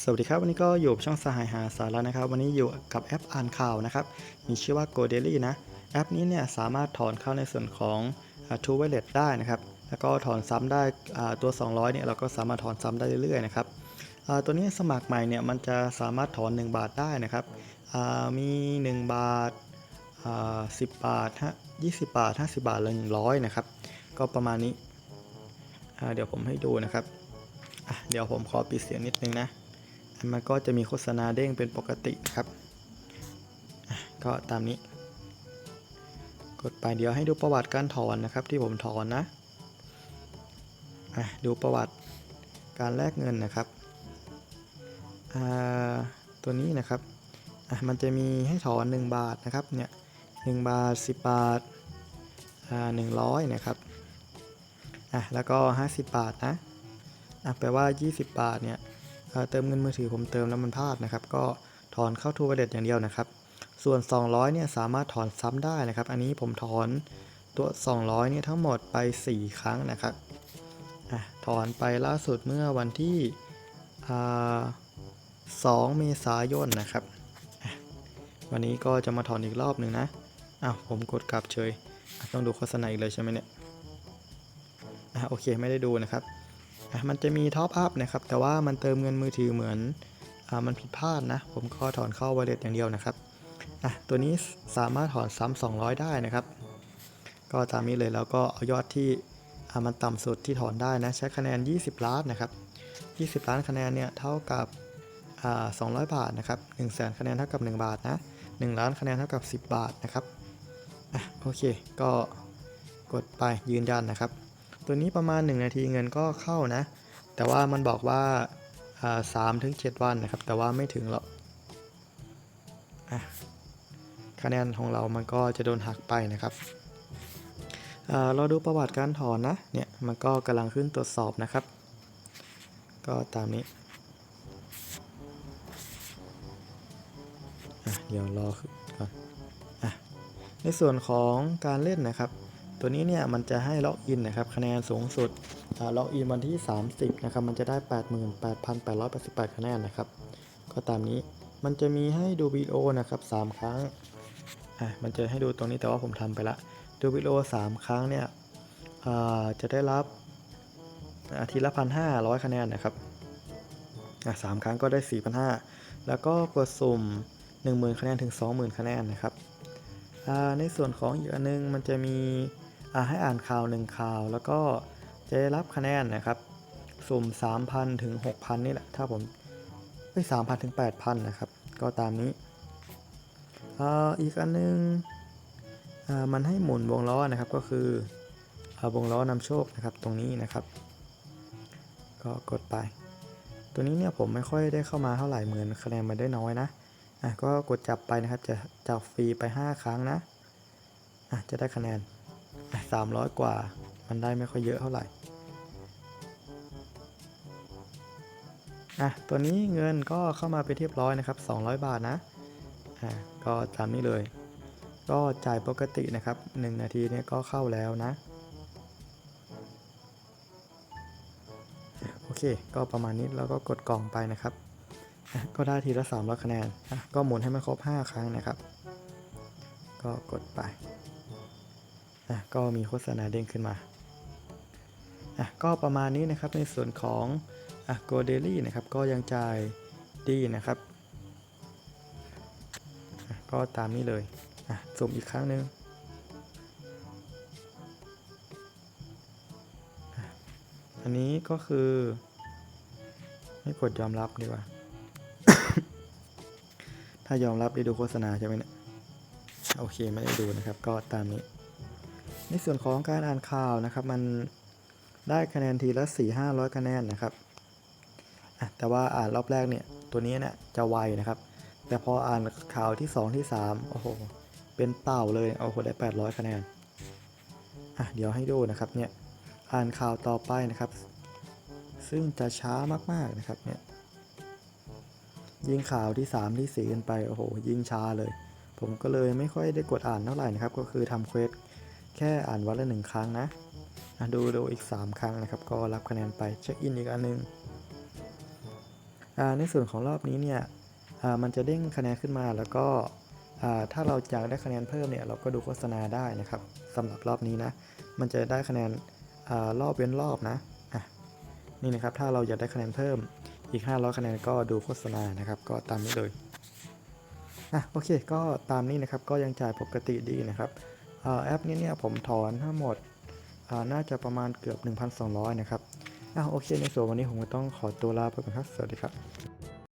สวัสดีครับวันนี้ก็อยู่ช่องสหายหาสาระนะครับ วันนี้อยู่กับแอปอ่านข่าวนะครับ มีชื่อว่า Go Daily นะ แอปนี้เนี่ยสามารถถอนเข้าในส่วนของ True Wallet ได้นะครับ แล้วก็ถอนซ้ำได้ตัว 200เนี่ยเราก็สามารถถอนซ้ำได้เรื่อยๆนะครับตัวนี้สมัครใหม่เนี่ยมันจะสามารถถอน 1 บาทได้นะครับมี 1 บาทอ่า10 บาทฮะ20 บาท 50 บาทและ100นะครับ ก็ประมาณนี้เดี๋ยวผมให้ดูนะครับเดี๋ยวผมขอปิดเสียงนิดนึงนะ มันก็จะมีโฆษณาเด้งเป็นปกตินะครับ ก็ตามนี้ กดไปเดี๋ยวให้ดูประวัติการถอนนะครับ ที่ผมถอนนะดูประวัติการแลกเงินนะครับตัวนี้นะครับมันจะมีให้ถอน 1 บาทนะครับเนี่ย1บาท 10 บาทอ่า100นะครับอะแล้วก็ 50 บาทนะอะแปลว่า 20 บาทเนี่ย เติมเงินมือถือผมเติมแล้วมันพลาดนะครับ ก็ถอนเข้าทูว a เ e t อย่างเดียวนะครับ ส่วน 200เนี่ยสามารถถอนซ้ำได้นะครับ อันนี้ผมถอนตัว 200เนี่ยทั้งหมดไป 4 ครั้งนะครับอถอนไปล่าสุดเมื่อวันที่อ่า2เมษายนนะครับ วันนี้ก็จะมาถอนอีกรอบหนึ่งนะอ้าวผมกดกลับเฉย ต้องดูโฆษณาอีกเลยใช่ไหมเนี่ยอะโอเคไม่ได้ดูนะครับ มันจะมีท็อปอัพนะครับ แต่ว่ามันเติมเงินมือถือเหมือนอมันผิดพลาดนะ ผมก็ถอนเข้า wallet อย่างเดียวนะครับอะตัวนี้สามารถถอนซ้ำ200 ได้นะครับ ก็ตามนี้เลยแล้วก็เอายอดที่มันต่ำสุดที่ถอนได้นะ ใช้คะแนน 20 ล้านนะครับ 20 ล้านคะแนนเนี่ยเท่ากับ200 บาทนะครับ1 0 0 0 0แสนคะแนนเท่ากับ 1 บาทนะ1ล้านคะแนนเท่ากับ 10 บาทนะครับอะโอเค ก็กดไปยืนยันนะครับ ตัวนี้ประมาณ 1 นาทีเงินก็เข้านะ แต่ว่ามันบอกว่าสามถึงเจ็ดวันนะครับ แต่ว่าไม่ถึงหรอกคะแนนของเรามันก็จะโดนหักไปนะครับเราดูประวัติการถอนนะ เนี่ยมันก็กำลังขึ้นตรวจสอบนะครับ ก็ตามนี้เดี๋ยวรอขึ้นก่อนอในส่วนของการเล่นนะครับ ตัวนี้เนี่ยมันจะให้ล็อกอินนะครับคะแนนสูงสุดล็อกอินวันที่ 30นะครับมันจะได้ 88,888 คะแนนนะครับก็ตามนี้มันจะมีให้ดูวิดีโอนะครับ3ครั้งอะมันจะให้ดูตรงนี้แต่ว่าผมทำไปละดูวิดีโอ 3 ครั้งเนี่ยจะได้รับอาทิตย์ละพันห้าร้อยคะแนนนะครับอะสามครั้งก็ได้4,500แล้วก็กดสุ่ม10,000คะแนนถึง20,000คะแนนนะครับอ่าในส่วนของอีกอันนึงมันจะมี ให้อ่านข่าวหนึ่งข่าว แล้วก็จะได้รับคะแนนนะครับ สุ่ม 3,000 ถึง 6,000 นี่แหละ ถ้าผมไม่3,000ถึง8,000นะครับ ก็ตามนี้ออีกอันนึงอ่ามันให้หมุนวงล้อนะครับก็คืออวงล้อนำโชคนะครับตรงนี้นะครับ ก็กดไป ตัวนี้เนี่ยผมไม่ค่อยได้เข้ามาเท่าไหร่เหมือนคะแนนมันได้น้อยนะอะก็กดจับไปนะครับจะจับฟรีไป 5 ครั้งนะอะจะได้คะแนน 300 กว่า มันได้ไม่ค่อยเยอะเท่าไหร่อะตัวนี้เงินก็เข้ามาเป็นเรียบร้อยนะครับ 200 บาทนะอะก็ตามนี้เลย ก็จ่ายปกตินะครับ 1 นาทีเนี่ยก็เข้าแล้วนะ โอเค ก็ประมาณนี้แล้วก็กดกล่องไปนะครับ ก็ได้ทีละ300คะแนน ก็หมุนให้มันครบ 5 ครั้งนะครับ ก็กดไป อะก็มีโฆษณาเด้งขึ้นมาอะก็ประมาณนี้นะครับในส่วนของอะ Go Daily นะครับก็ยังจ่ายดีนะครับก็ตามนี้เลยอะสุ่มอีกครั้งหนึ่งอันนี้ก็คือไม่กดยอมรับดีกว่า ถ้ายอมรับได้ดูโฆษณาใช่ไหมเนี่ย โอเค ไม่ได้ดูนะครับ ก็ตามนี้ ในส่วนของการอ่านข่าวนะครับ มันได้คะแนนทีละ4 5 0 0คะแนนนะครับแต่ว่าอ่านรอบแรกเนี่ยตัวนี้เนี่ยจะไวนะครับ แต่พออ่านข่าวที่ 2 ที่ 3 โอ้โห เป็นเต่าเลยเอาโหได้ 800 คะแนนอะเดี๋ยวให้ดูนะครับเนี่ยอ่านข่าวต่อไปนะครับ ซึ่งจะช้ามากๆนะครับเนี่ยยิ่งข่าวที่ 3 ที่4กันไปโอ้โหยิ่งช้าเลย ผมก็เลยไม่ค่อยได้กดอ่านเท่าไหร่นะครับ ก็คือทำเควส แค่อ่านวันละหนึ่งครั้งนะดูดูอีก 3 ครั้งนะครับ ก็รับคะแนนไปเช็คอินอีกอันนึงอ่าในส่วนของรอบนี้เนี่ยมันจะเด้งคะแนนขึ้นมาแล้วก็ถ้าเราอยากได้คะแนนเพิ่มเนี่ยเราก็ดูโฆษณาได้นะครับสำหรับรอบนี้นะ มันจะได้คะแนนอรอบเว้นรอบนะะนี่นะครับถ้าเราอยากได้คะแนนเพิ่มอีก 500 คะแนนก็ดูโฆษณานะครับ ก็ตามนี้เลยอะโอเค ก็ตามนี้นะครับก็ยังจ่ายปกติดีนะครับ แอปนี้เนี่ยผมถอนทั้งหมดน่าจะประมาณเกือบ 1,200 นะครับอะโอเค ในส่วนวันนี้ผมก็ต้องขอตัวลาไปก่อนครับ สวัสดีครับ